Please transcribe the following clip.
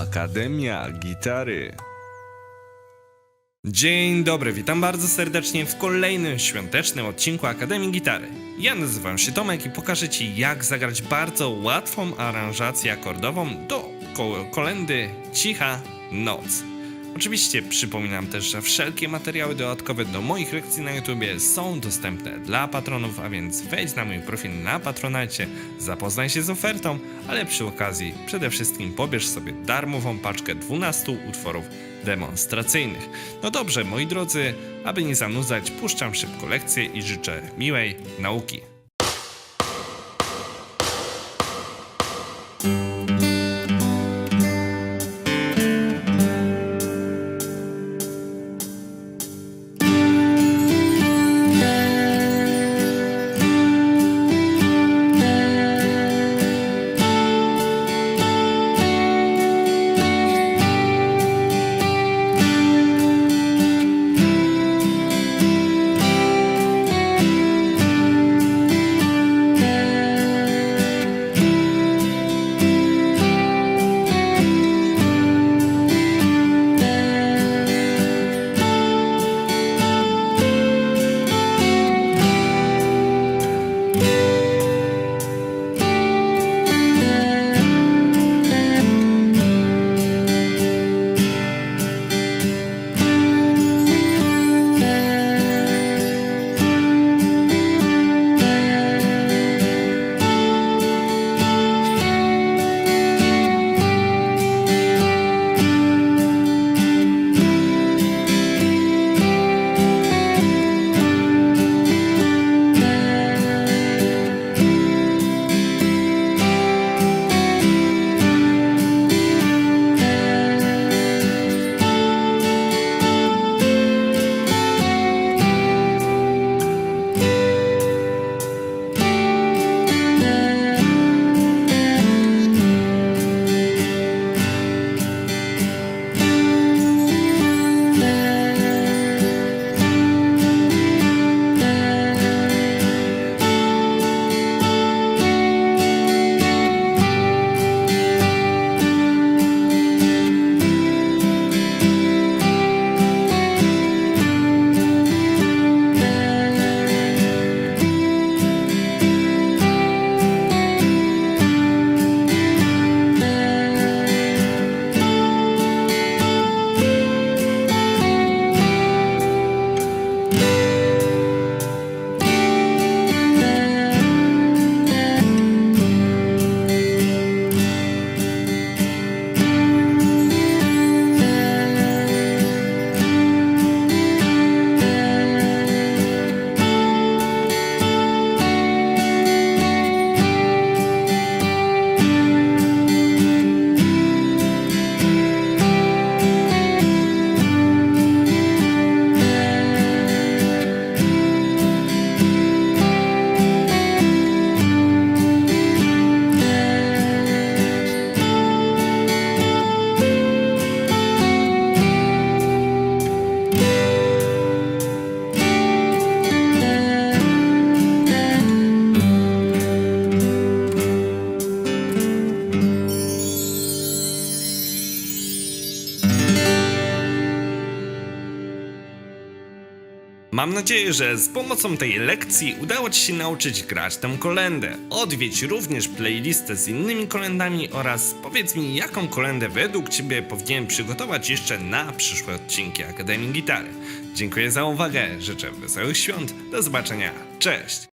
Akademia Gitary. Dzień dobry, witam bardzo serdecznie w kolejnym świątecznym odcinku Akademii Gitary. Ja nazywam się Tomek i pokażę Ci jak zagrać bardzo łatwą aranżację akordową do ko- kolendy Cicha Noc. Oczywiście przypominam też, że wszelkie materiały dodatkowe do moich lekcji na YouTubie są dostępne dla patronów, a więc wejdź na mój profil na Patronajcie, zapoznaj się z ofertą, ale przy okazji przede wszystkim pobierz sobie darmową paczkę 12 utworów demonstracyjnych. No dobrze, moi drodzy, aby nie zanudzać, puszczam szybko lekcję i życzę miłej nauki. Mam nadzieję, że z pomocą tej lekcji udało Ci się nauczyć grać tę kolendę. Odwiedź również playlistę z innymi kolendami oraz powiedz mi, jaką kolendę według Ciebie powinienem przygotować jeszcze na przyszłe odcinki Akademii Gitary. Dziękuję za uwagę, życzę wesołych świąt, do zobaczenia, cześć!